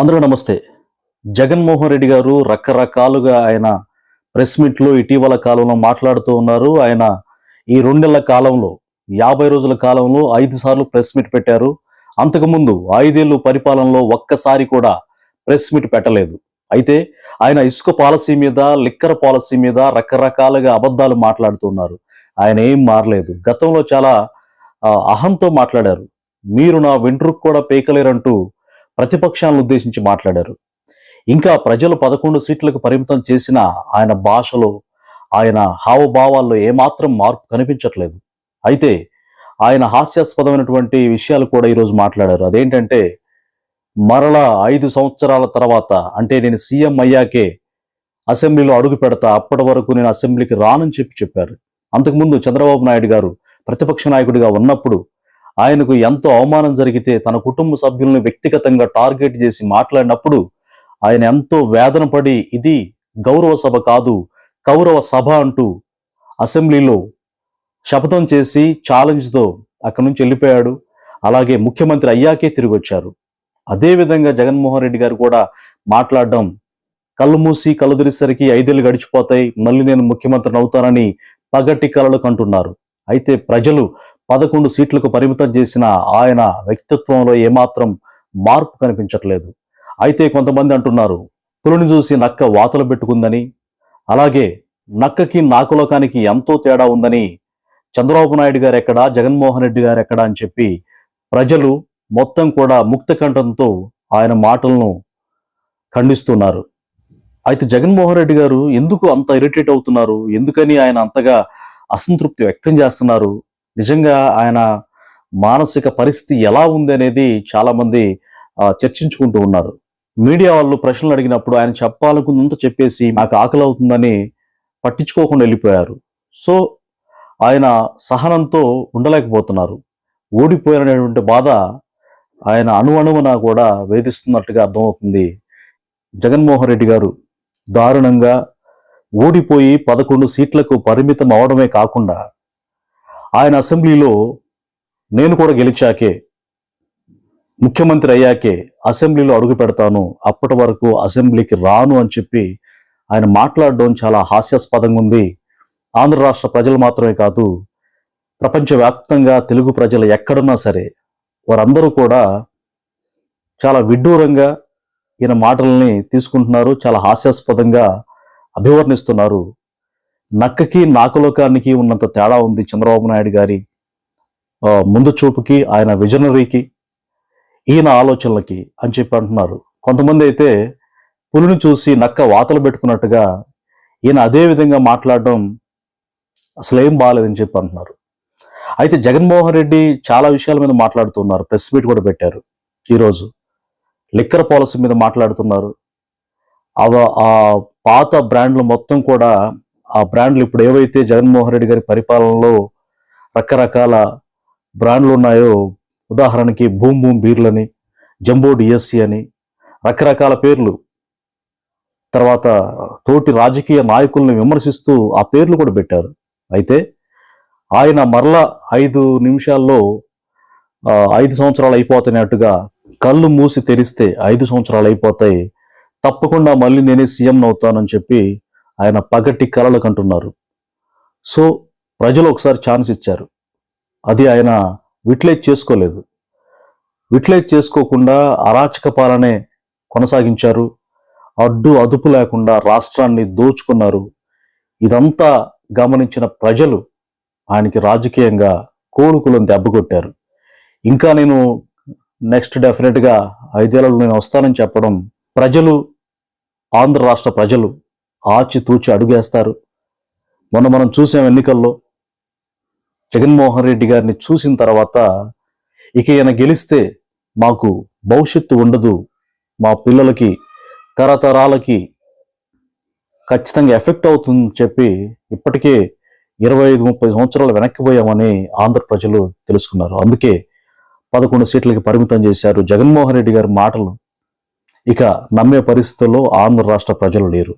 అందరూ నమస్తే. జగన్మోహన్ రెడ్డి గారు రకరకాలుగా ఆయన ప్రెస్ మీట్లో ఇటీవల కాలంలో మాట్లాడుతూ ఉన్నారు. ఆయన ఈ రెండేళ్ళ కాలంలో యాభై రోజుల కాలంలో ఐదు సార్లు ప్రెస్ మీట్ పెట్టారు. అంతకుముందు ఐదేళ్ళు పరిపాలనలో ఒక్కసారి కూడా ప్రెస్ మీట్ పెట్టలేదు. అయితే ఆయన ఇసుక పాలసీ మీద లిక్కర్ పాలసీ మీద రకరకాలుగా అబద్ధాలు మాట్లాడుతున్నారు ఆయన ఏం మారలేదు. గతంలో చాలా అహంతో మాట్లాడారు. మీరు నా వెంట్రుకు కూడా పేకలేరంటూ ప్రతిపక్షాలను ఉద్దేశించి మాట్లాడారు. ఇంకా ప్రజలు పదకొండు సీట్లకు పరిమితం చేసిన ఆయన భాషలో ఆయన హావభావాల్లో ఏమాత్రం మార్పు కనిపించట్లేదు. అయితే ఆయన హాస్యాస్పదమైనటువంటి విషయాలు కూడా ఈరోజు మాట్లాడారు. అదేంటంటే మరలా ఐదు సంవత్సరాల తర్వాత అంటే నేను సీఎం అయ్యాకే అసెంబ్లీలో అడుగు పెడతా అప్పటి వరకు నేను అసెంబ్లీకి రానని చెప్పి చెప్పారు. అంతకుముందు చంద్రబాబు నాయుడు గారు ప్రతిపక్ష నాయకుడిగా ఉన్నప్పుడు ఆయనకు ఎంతో అవమానం జరిగితే తన కుటుంబ సభ్యులను వ్యక్తిగతంగా టార్గెట్ చేసి మాట్లాడినప్పుడు ఆయన ఎంతో వేదన పడి ఇది గౌరవ సభ కాదు కౌరవ సభ అంటూ అసెంబ్లీలో శపథం చేసి ఛాలెంజ్తో అక్కడి నుంచి వెళ్ళిపోయాడు. అలాగే ముఖ్యమంత్రి అయ్యాకే తిరిగి వచ్చారు. అదేవిధంగా జగన్మోహన్ రెడ్డి గారు కూడా మాట్లాడడం కళ్ళు మూసి కళ్ళు తెరిసరికి ఐదేళ్ళు గడిచిపోతాయి మళ్ళీ నేను ముఖ్యమంత్రిని అవుతానని పగటి కలలు కంటున్నారు. అయితే ప్రజలు పదకొండు సీట్లకు పరిమితం చేసిన ఆయన వ్యక్తిత్వంలో ఏమాత్రం మార్పు కనిపించట్లేదు. అయితే కొంతమంది అంటున్నారు పులిని చూసి నక్క వాతలు పెట్టుకుందని అలాగే నక్కకి నాకులోకానికి ఎంతో తేడా ఉందని చంద్రబాబు నాయుడు గారు ఎక్కడా జగన్మోహన్ రెడ్డి గారు ఎక్కడా అని చెప్పి ప్రజలు మొత్తం కూడా ముక్త కంఠంతో ఆయన మాటలను ఖండిస్తున్నారు. అయితే జగన్మోహన్ రెడ్డి గారు ఎందుకు అంత ఇరిటేట్ అవుతున్నారు? ఎందుకని ఆయన అంతగా అసంతృప్తి వ్యక్తం చేస్తున్నారు? నిజంగా ఆయన మానసిక పరిస్థితి ఎలా ఉంది అనేది చాలామంది చర్చించుకుంటూ ఉన్నారు. మీడియా వాళ్ళు ప్రశ్నలు అడిగినప్పుడు ఆయన చెప్పాలనుకున్నంత చెప్పేసి నాకు ఆకలి అవుతుందని పట్టించుకోకుండా వెళ్ళిపోయారు. సో ఆయన సహనంతో ఉండలేకపోతున్నారు. ఓడిపోయారనేటువంటి బాధ ఆయన అణువణువున కూడా వేధిస్తున్నట్టుగా అర్థమవుతుంది. జగన్మోహన్ రెడ్డి గారు దారుణంగా ఓడిపోయి పదకొండు సీట్లకు పరిమితం అవడమే కాకుండా ఆయన అసెంబ్లీలో నేను కూడా గెలిచాకే ముఖ్యమంత్రి అయ్యాకే అసెంబ్లీలో అడుగు పెడతాను అప్పటి వరకు అసెంబ్లీకి రాను అని చెప్పి ఆయన మాట్లాడడం చాలా హాస్యాస్పదంగా ఉంది. ఆంధ్ర రాష్ట్ర ప్రజలు మాత్రమే కాదు ప్రపంచవ్యాప్తంగా తెలుగు ప్రజలు ఎక్కడున్నా సరే వారందరూ కూడా చాలా విడ్డూరంగా ఈయన మాటల్ని తీసుకుంటున్నారు చాలా హాస్యాస్పదంగా అభివర్ణిస్తున్నారు. నక్కకి నాకులోకానికి ఉన్నంత తేడా ఉంది చంద్రబాబు నాయుడు గారి ముందు చూపుకి ఆయన విజనరీకి ఈయన ఆలోచనలకి అని చెప్పి అంటున్నారు. కొంతమంది అయితే పులిని చూసి నక్క వాతలు పెట్టుకున్నట్టుగా ఈయన అదే విధంగా మాట్లాడడం అసలు ఏం బాగాలేదని చెప్పి అంటున్నారు. అయితే జగన్మోహన్ రెడ్డి చాలా విషయాల మీద మాట్లాడుతున్నారు. ప్రెస్ మీట్ కూడా పెట్టారు ఈరోజు. లిక్కర్ పాలసీ మీద మాట్లాడుతున్నారు. అవ ఆ పాత బ్రాండ్లు మొత్తం కూడా ఆ బ్రాండ్లు ఇప్పుడు ఏవైతే జగన్మోహన్ రెడ్డి గారి పరిపాలనలో రకరకాల బ్రాండ్లు ఉన్నాయో ఉదాహరణకి భూమ్ భూమ్ బీర్లని జంబో డిఎస్సి అని రకరకాల పేర్లు. తర్వాత తోటి రాజకీయ నాయకుల్ని విమర్శిస్తూ ఆ పేర్లు కూడా పెట్టారు. అయితే ఆయన మరలా ఐదు నిమిషాల్లో ఐదు సంవత్సరాలు అయిపోతున్నట్టుగా కళ్ళు మూసి తెరిస్తే ఐదు సంవత్సరాలు అయిపోతాయి. తప్పకుండా మళ్ళీ నేనే సీఎం అవుతానని చెప్పి ఆయన పగటి కలలు కంటున్నారు సో ప్రజలు ఒకసారి ఛాన్స్ ఇచ్చారు. అది ఆయన విట్లేజ్ చేసుకోలేదు. విట్లైట్ చేసుకోకుండా అరాచక పాలనే కొనసాగించారు. అడ్డు అదుపు లేకుండా రాష్ట్రాన్ని దోచుకున్నారు. ఇదంతా గమనించిన ప్రజలు ఆయనకి రాజకీయంగా కోడుకులను దెబ్బకొట్టారు. ఇంకా నేను నెక్స్ట్ డెఫినెట్గా ఐదేళ్ళలో నేను వస్తానని చెప్పడం ప్రజలు ఆంధ్ర రాష్ట్ర ప్రజలు ఆచితూచి అడుగేస్తారు. మొన్న మనం చూసాం ఎన్నికల్లో జగన్మోహన్ రెడ్డి గారిని చూసిన తర్వాత ఇక ఈయన గెలిస్తే మాకు భవిష్యత్తు ఉండదు. మా పిల్లలకి తరతరాలకి ఖచ్చితంగా ఎఫెక్ట్ అవుతుందని చెప్పి ఇప్పటికే ఇరవై ఐదు ముప్పై సంవత్సరాలు వెనక్కిపోయామని ఆంధ్ర ప్రజలు తెలుసుకున్నారు. అందుకే పదకొండు సీట్లకి పరిమితం చేశారు జగన్మోహన్ రెడ్డి గారి మాటలు. ఇక నమ్మే పరిస్థితుల్లో ఆంధ్ర రాష్ట్ర ప్రజలు లేరు.